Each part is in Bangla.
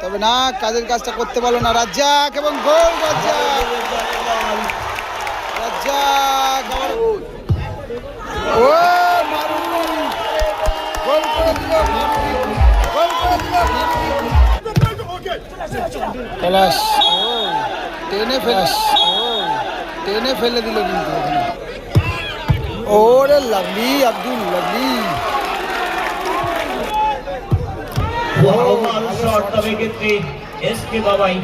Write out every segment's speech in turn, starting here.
তবে না কাজের কাজটা করতে পারল না, রাজ্জাক এবং গোল, রাজ্জাক। রাজ্জাক ও গোল করে দিল, গোল করে দিল ও টেনে ফেলাস ও টেনে ফেলে দিল কিন্তু ওরে লাভলি, আব্দুল লাভলি। ভালো শট তবে ক্ষেত্রে এস কে বাবাই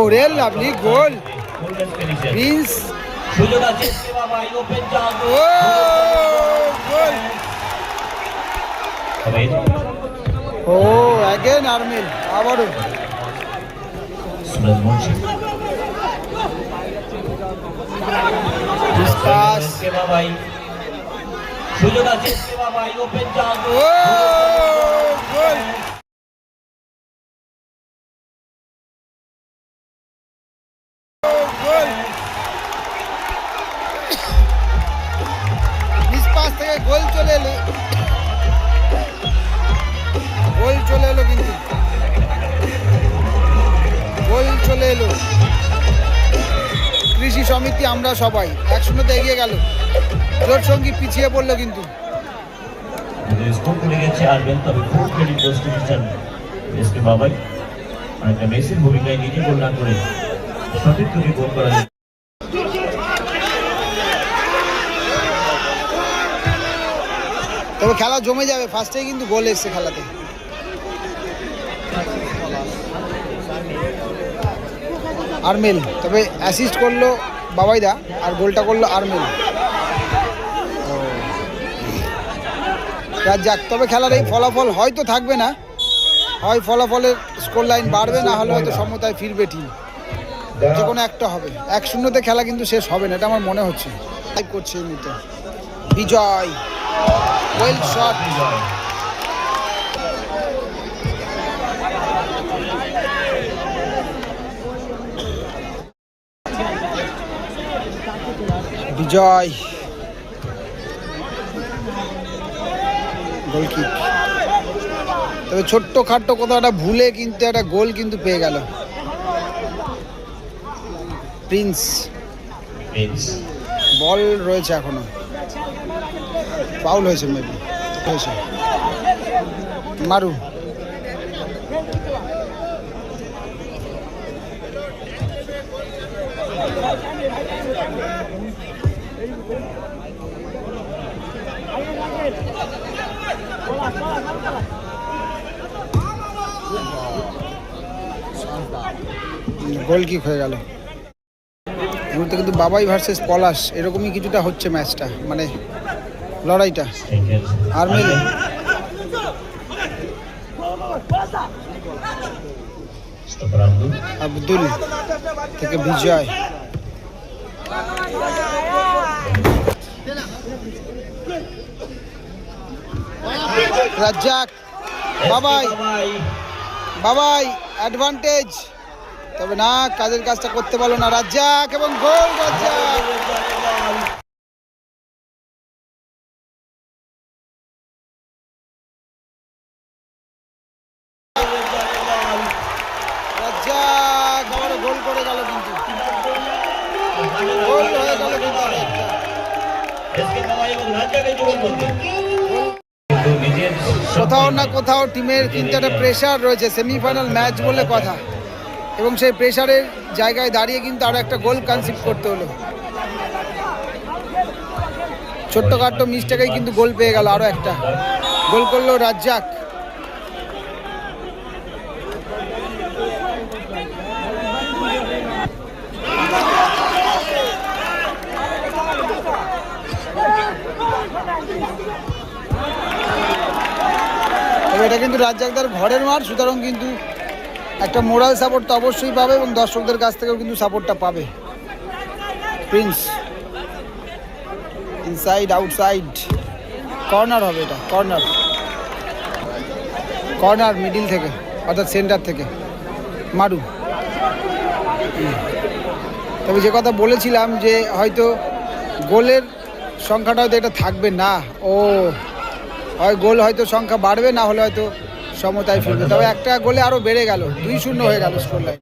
ওরে লাভলি গোল। প্রিন্স। সুযোগ আছে S K Babai open chance ও গোল। ও অ্যাগেন আর্মিল আবারও। সুরজ মুন্সি। পাস কে বাবাই। সুযোগ আছে গোল! চলে এলো। গোল চলে এলো গোল চলে এলো। কৃষি সমিতি, আমরা সবাই এক শূন্যতে এগিয়ে গেল। সঙ্গী পিছিয়ে পড়ল কিন্তু। স্কোর করে গেছে আরবেন তবে খুব ক্রেডিট গোস টু মিস্টার বাবাই অনেকটা মেসির ভূমিকায় নিজে গোল না করে সঠিক তুমি গোল করা তবে খেলা জমে যাবে ফার্স্টেই কিন্তু গোল এসছে খেলাতে। আরমেল তবে অ্যাসিস্ট করল বাবাইদা আর গোলটা করল আরমেল। যাক তবে খেলার এই ফলাফল হয়তো থাকবে না। হয় ফলাফলের স্কোর লাইন বাড়বে, না হলে হয়তো সমতায় ফিরবে টিম যে কোনো একটা হবে। এক শূন্যতে খেলা কিন্তু শেষ হবে না, এটা আমার মনে হচ্ছে। লাইভ করছে এই মুহূর্তে। Bijoy. Well shot Bijoy. Goal kick তবে ছোট্ট খাট্ট কোথাও একটা ভুলে কিন্তু একটা গোল কিন্তু পেয়ে গেল। প্রিন্স বল রয়েছে এখনও। ফাউল হয়েছে মেবি হয়েছে। মারু। গোল কিক হয়ে গেল। মুহূর্তে কিন্তু বাবাই ভার্সেস পলাশ, এরকমই কিছুটা হচ্ছে ম্যাচটা মানে লড়াইটা। আর্মিল আব্দুল থেকে বিজয়। রাজ্জাক, বাবাই বাবাই অ্যাডভান্টেজ তবে না, কাজের কাজটা করতে পারল না রাজ্জাক এবং গোল রাজ্জাক। গোল করে গেল কিন্তু। গোল হয়ে গেল কিন্তু। কোথাও না কোথাও টিমের কিন্তু একটা প্রেশার রয়েছে সেমিফাইনাল ম্যাচ বলে কথা। এবং সেই প্রেশারের জায়গায় দাঁড়িয়ে কিন্তু আরও একটা গোল কনসিভ করতে হলো। ছোট্টখাট্ট মিস্টেকেই কিন্তু গোল পেয়ে গেল আরও একটা। গোল করল রাজ্জাক। এটা কিন্তু রাজ্জাকদার ঘরের মাঠ, সুতরাং কিন্তু একটা মোরাল সাপোর্ট তো অবশ্যই পাবে এবং দর্শকদের কাছ থেকেও কিন্তু সাপোর্টটা পাবে। প্রিন্স ইনসাইড আউটসাইড কর্নার হবে এটা কর্নার কর্নার মিডিল থেকে, অর্থাৎ সেন্টার থেকে। মারু। তবে যে কথা বলেছিলাম যে হয়তো গোলের সংখ্যাটা হয়তো এটা থাকবে না। ও হয় গোল হয়তো সংখ্যা বাড়বে, না হলে হয়তো সমতায় ফিরবে। তবে একটা গোলে আরও বেড়ে গেল, দুই শূন্য হয়ে গেল স্কোর লাইন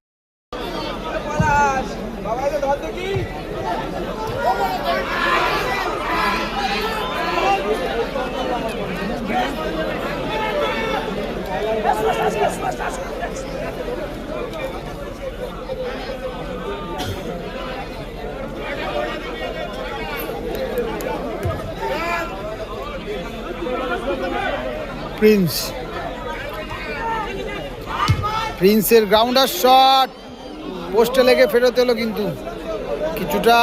প্রিন্স প্রিন্সের গ্রাউন্ডার শট পোস্টে লেগে ফেরত এলো কিন্তু। কিছুটা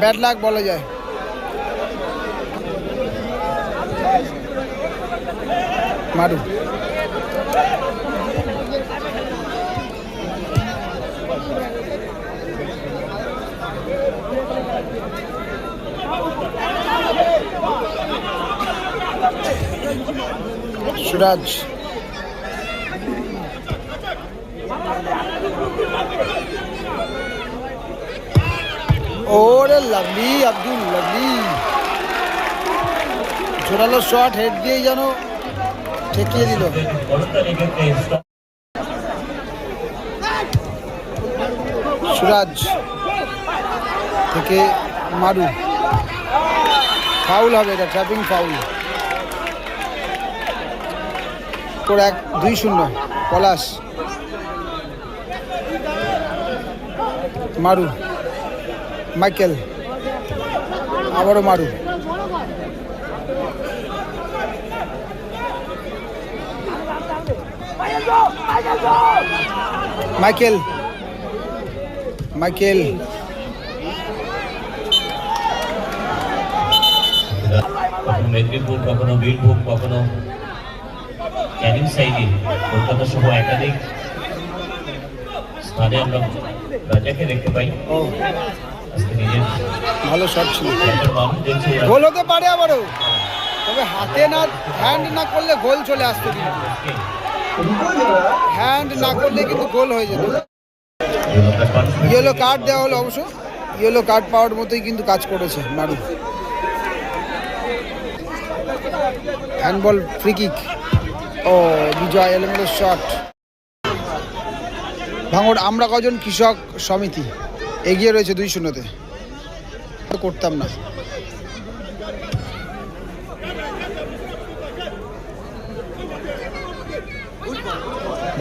ব্যাড লাক বলা যায়। মারু সুরাজ। ওরে লাভলি, আব্দুল লাভলি। জোরালো শট হেড দিয়েই যেন ঠেকিয়ে দিল। সুরাজ থেকে মারু। ফাউল হবে এটা ট্র্যাপিং ফাউল তোর এক দুই শূন্য। পলাশ। মারু। মাইকেল। আবারও মারু। মাইকেল। মাইকেল। কখনো মেদিনীপুর, কখনো বীরভূম, কখনো ক্যানিং সাইডে কলকাতা সহ একাধিক স্থানে আমরা রাজাকে দেখতে পাই। ভালো শট ছিল। গোল হতে পারে আবারও। তবে হাতে না হ্যান্ড না করলে গোল চলে আসতো হ্যান্ড না করলে কিন্তু গোল হয়ে যেত। ইয়েলো কার্ড দেওয়া হলো অবশ্য। ইয়েলো কার্ড পাওয়ার মতোই কিন্তু কাজ করেছে মারু হ্যান্ডবল ফ্রি কিক ও বিজয় এলোমেলো শট ভাঙড় আমরা কজন কৃষক সমিতি? এগিয়ে রয়েছে দুই শূন্যতে। করতাম না।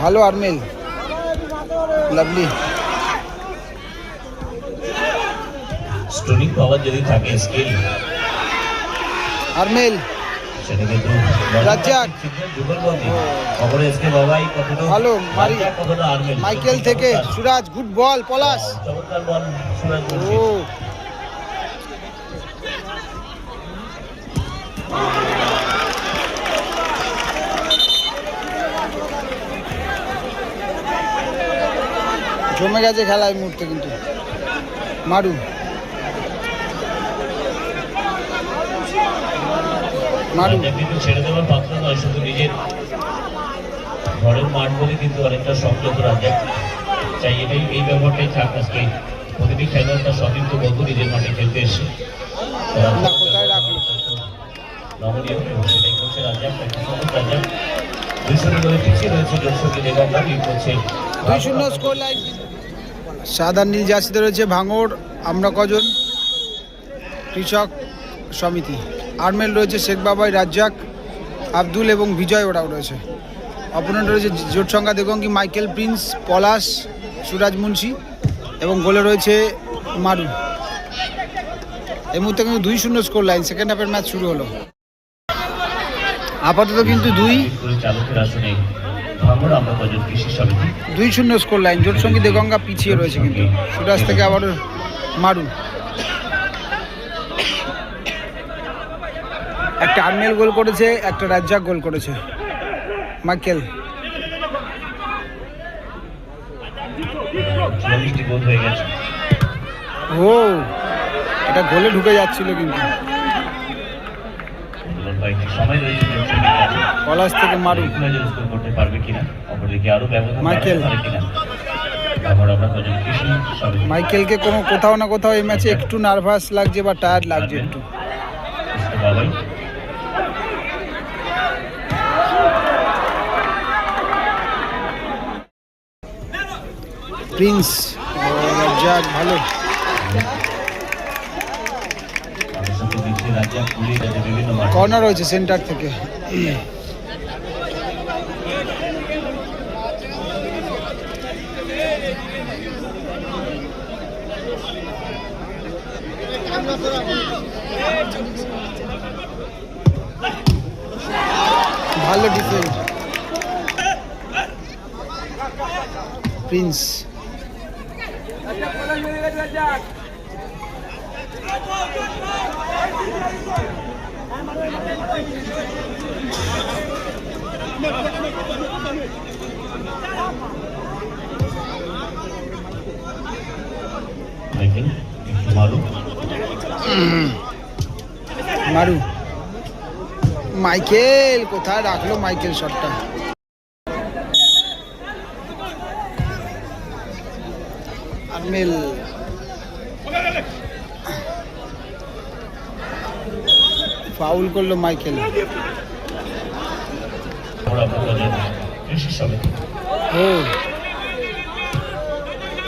ভালো আর্মেল। লাভলি স্টোরিং পাওয়ার যদি থাকে স্কিল আর্মেল। সেটা কিন্তু মাইকেল থেকে, সুরাজ, গুড বল, পলাশ। জমে গেছে খেলা এই মুহূর্তে কিন্তু। মারু মারু রাজ্জাক কিন্তু ছেড়ে দেওয়ার পাত্র নয় শুধু নিজের ঘরের মাঠ বলে কিন্তু অনেকটা সংযত চাই এটাই এই ব্যাপারটাই থাক আজকে। প্রতিটি খেলোয়াড় তার সতীর্থ বন্ধু নিজের মাঠে খেলতে এসে না কোথায় রাখল? নমনীয় এবং সেটাই করছে রাজ্জাক রাজ্জাক দুই শূন্য করে পিছিয়ে রয়েছে যোগসঙ্গী দেবঙ্গা লিড করছে দুই শূন্য স্কোর লাইন সাদা নীল জার্সিতে রয়েছে ভাঙড় আমরা কজন? কৃষক সমিতি। আর্মেল রয়েছে শেখ বাবাই, রাজ্জাক, আব্দুল এবং বিজয় ওরাও রয়েছে। অপোনেন্ট রয়েছে জোট সংখ্যা দেগঙ্গি মাইকেল প্রিন্স, পলাশ, সুরাজ মুন্সি এবং গোলে রয়েছে মারু। এই মুহূর্তে কিন্তু দুই শূন্য স্কোর লাইন সেকেন্ড হাফের ম্যাচ শুরু হলো। আপাতত কিন্তু দুই দুই শূন্য স্কোর লাইন জোট সঙ্গী দেগঙ্গা পিছিয়ে রয়েছে কিন্তু। সুরাজ থেকে আবারও মারু। একটা আর্মেল গোল করেছে, একটা রাজ্জাক গোল করেছে। মাইকেল। ও, এটা গোলে ঢুকে যাচ্ছিল কিন্তু। থেকে মাইকেলকে কোনো কোথাও না কোথাও এই ম্যাচে একটু নার্ভাস লাগছে বা টায়ার্ড লাগছে একটু। প্রিন্স ভালো। রাজ্জাক মাঠে কর্নার রয়েছে সেন্টার থেকে। ভালো defend Prince. Maru. Maru. Michael কোথায় রাখল মাইকেল শটটা? আরমেল ফাউল করল মাইকেল। ও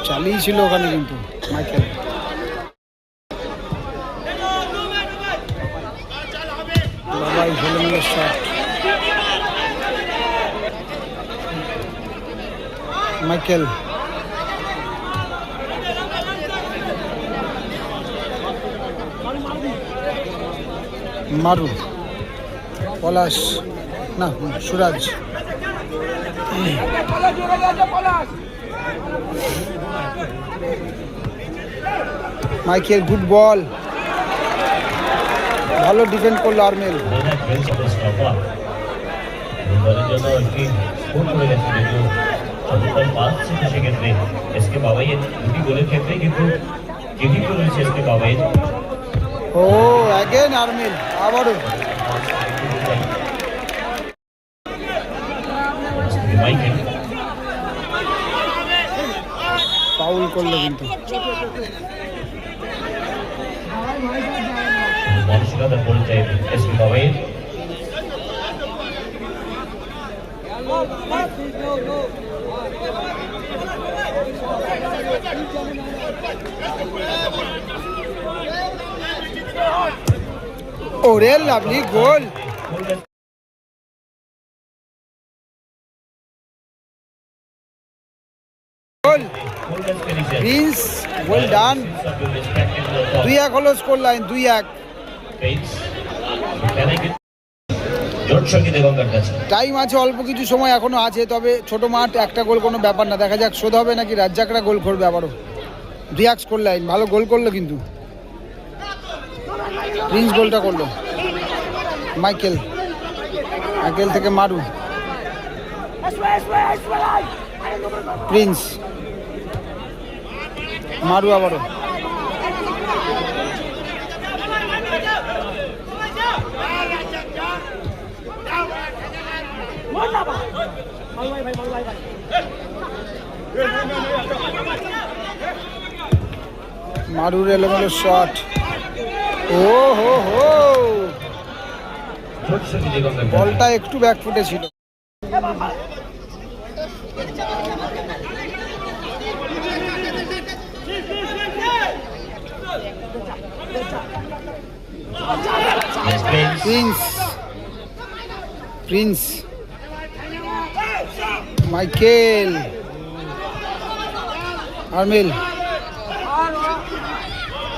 চালিয়ে ছিল ওখানে কিন্তু মাইকেল। মাইকেল। মারু, পলাশ, না, সুরাজ। Michael, good ball. ভালো ডিফেন্ড করল আর্মেল সেক্ষেত্রে এসকে গোলের ক্ষেত্রে কিন্তু কৃতিত্ব রয়েছে এসকে বাবাইয়ের। ও অ্যাগেন আর্মেল আবারও। ফাউল করল কিন্তু। ওরে lovely goal Prince well done দুই এক হলো স্কোর লাইন দুই এক। টাইম আছে, অল্প কিছু সময় এখনও আছে, তবে ছোট মাঠ, একটা গোল কোনো ব্যাপার না। দেখা যাক, শোধ হবে নাকি রাজ্জাকরা গোল করবে আবারও? দুই এক স্কোর লাইন ভালো গোল করল কিন্তু। প্রিন্স গোলটা করল। মাইকেল মাইকেল থেকে মারু। প্রিন্স মারু আবারও। মারুর এলোমেলো শট ও হো হো বলটা একটু ব্যাক ফুটে ছিল। প্রিন্স প্রিন্স মাইকেল আর্মিল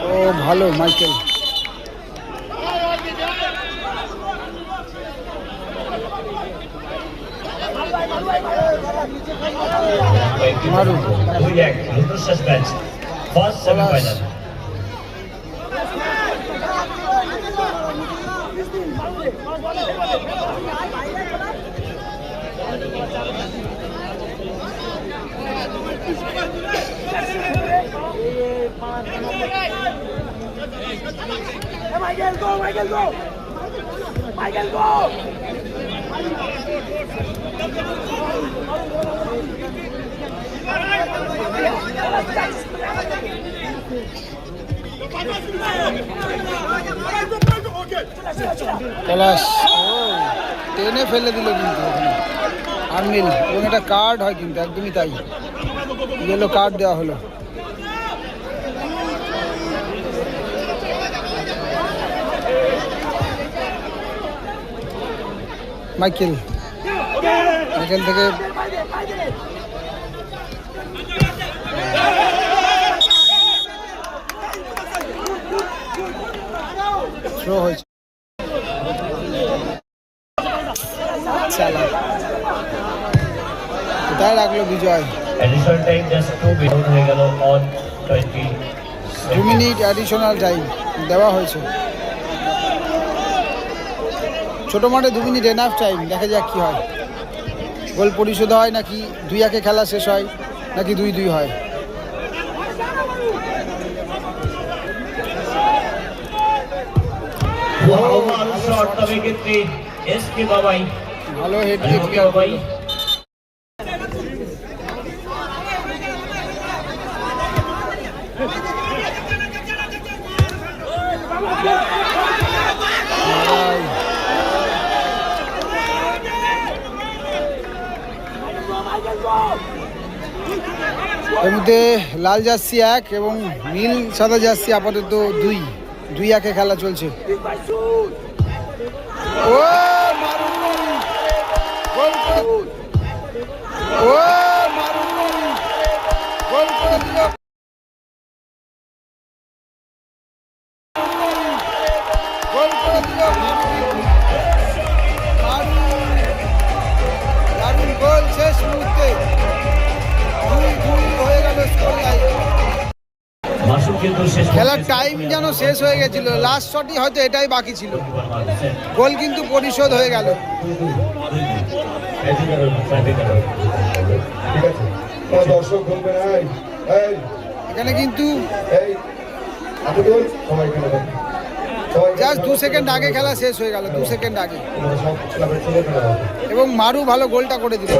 ও, ভালো মাইকেল মারু। দুই এক রুদ্রশ্বাস match first semifinal Michael, go, Michael, go! Michael, go! Palash টেনে ফেলে দিল কিন্তু ওখানে। আর্মিল এবং এটা কার্ড হয় কিন্তু, একদমই তাই। ইয়েলো কার্ড দেওয়া হলো। মাইকেল। মাইকেল থেকে থ্রো হয়েছে। চালা কোথায় রাখল Bijoy? Additional time just two বিডাউন হয়ে গেল অন টোয়েন্টি দু মিনিট অ্যাডিশনাল টাইম দেওয়া হয়েছে। ছোট মাঠে দু মিনিট এনাফ টাইম দেখা যাক কি হয়। গোল পরিশোধ হয় নাকি দুই একে খেলা শেষ হয় নাকি দুই দুই হয়? ভালো হেড এস কে বাবাই এর মধ্যে লাল জার্সি এক এবং নীল সাদা জার্সি আপাতত দুই দুই একে খেলা চলছে। ও ও! খেলার টাইম যেন শেষ হয়ে গেছিল। লাস্ট শটই হয়তো এটাই বাকি ছিল। গোল কিন্তু পরিশোধ হয়ে গেল। এখানে কিন্তু জাস্ট দু সেকেন্ড আগে খেলা শেষ হয়ে গেল, দু সেকেন্ড আগে। এবং মারু ভালো গোলটা করে দিল।